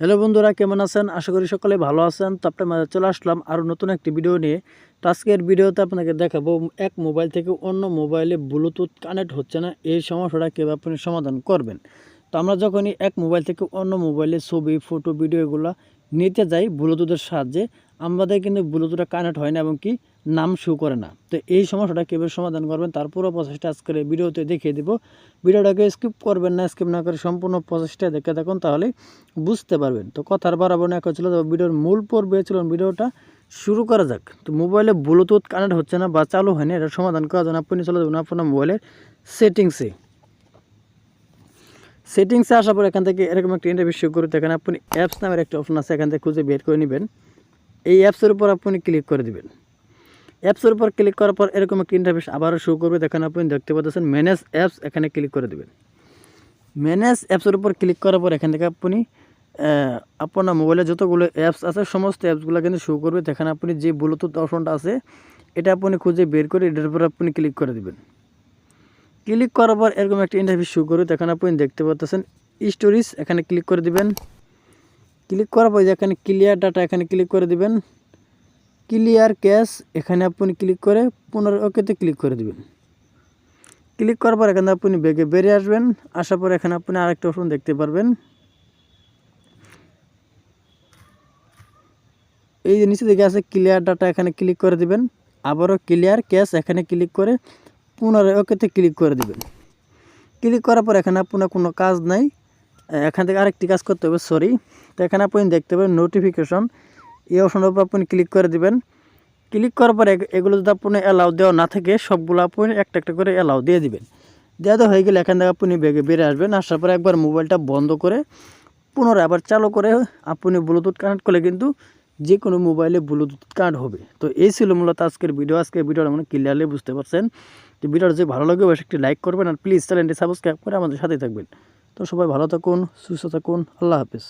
Hello বন্ধুরা, কেমন আছেন? আশা করি সকলে ভালো আছেন। তো আপনার মাঝে চলে আসলাম আরও নতুন একটি ভিডিও নিয়ে। তো আজকের ভিডিওতে আপনাকে দেখাবো এক মোবাইল থেকে অন্য মোবাইলে ব্লুটুথ কানেক্ট হচ্ছে না, এই সমস্যাটা কীভাবে আপনি সমাধান করবেন? তো আমরা যখনই এক মোবাইল থেকে অন্য মোবাইলে ছবি, ফটো, ভিডিও এগুলো নিতে যাই ব্লুটুথের সাহায্যে, আমাদের কিন্তু ব্লুটুথটা কানেক্ট হয় না। এবং কি? নাম শো করে না। তো এই সমস্যাটা কীভাবে সমাধান করবেন তার পুরো প্রসেসটা আজকের এই ভিডিওতে দেখিয়ে দিব। ভিডিওটাকে স্কিপ করবেন না স্কিপ না করে সম্পূর্ণ প্রসেসটা দেখে থাকুন, তাহলে বুঝতে পারবেন। তো কথার বাড়াবো না এখন ছিল তো ভিডিওর মূল পর্বে ছিল, ভিডিওটা শুরু করা যাক। তো মোবাইলে ব্লুটুথ কানেক্ট হচ্ছে না বা চালু হয়নি, এটা সমাধান করার জন্য আপনি চলে যাবেন আপনার মোবাইলের সেটিংসে সেটিংসে আসার পর এখান থেকে এরকম একটা ইন্টারভিউ শুরু করতে এখানে আপনি অ্যাপস নামের একটা অপশন আছে, এখান থেকে খুঁজে বের করে নেবেন। এই অ্যাপসের উপর আপনি ক্লিক করে দিবেন। অ্যাপসের উপর ক্লিক করার পর এরকম একটা ইন্টারভিউ আবারও শুরু করবে। দেখেন আপনি দেখতে পাচ্ছেন ম্যানেজ অ্যাপস এখানে ক্লিক করে দেবেন। ম্যানেজ অ্যাপসের উপর ক্লিক করার পর এখান থেকে আপনি আপনার মোবাইলে যতগুলো অ্যাপস আছে, সমস্ত অ্যাপসগুলো কিন্তু শো করবে। এখানে আপনি যে ব্লুটুথ অপশনটা আছে, এটা আপনি খুঁজে বের করে এটার উপর আপনি ক্লিক করে দেবেন। ক্লিক করার পর এরকম একটা ইন্টারভিউ শো করবে। এখানে আপনি দেখতে পাচ্ছেন স্টোরিজ এখানে ক্লিক করে দিবেন। ক্লিক করার পর এখানে ক্লিয়ার ডাটা এখানে ক্লিক করে দিবেন। ক্লিয়ার ক্যাশ এখানে আপনি ক্লিক করে পুনরায় ওকেতে ক্লিক করে দিবেন। ক্লিক করার পর এখানে আপনি বেগে বেরিয়ে আসবেন, আসার পর এখানে আপনি আরেকটা অপশন দেখতে পারবেন। এই যে নিচে দিকে আছে ক্লিয়ার ডাটা এখানে ক্লিক করে দিবেন। আবারও ক্লিয়ার ক্যাশ এখানে ক্লিক করে পুনরায় ওকেতে ক্লিক করে দিবেন। ক্লিক করার পর এখানে আপনার কোনো কাজ নাই। এখান থেকে আরেকটি কাজ করতে হবে সরি তো এখানে আপনি দেখতে পাবেন নোটিফিকেশন এই অপশনের উপর আপনি ক্লিক করে দিবেন। ক্লিক করার পরে এগুলো যদি আপনি অ্যালাউ দেওয়া না থাকে, সবগুলো আপনি একটা একটা করে অ্যালাউ দিয়ে দিবেন। দেওয়া দেওয়া হয়ে গেলে এখান থেকে আপনি বেগে বেরিয়ে আসবেন, আসার পরে একবার মোবাইলটা বন্ধ করে পুনরায় আবার চালু করে আপনি ব্লুটুথ কানেক্ট করলে কিন্তু যে কোনো মোবাইলে ব্লুটুথ কানেক্ট হবে। তো এই ছিল মূলত আজকের ভিডিও আজকের ভিডিওটা মানে ক্লিয়ারলি বুঝতে পারছেন। তো ভিডিওটা যদি ভালো লাগে, অবশ্যই একটি লাইক করবেন আর প্লিজ চ্যানেলটি সাবস্ক্রাইব করে আমাদের সাথে থাকবেন। তো সবাই ভালো থাকুন, সুস্থ থাকুন, আল্লাহ হাফিজ।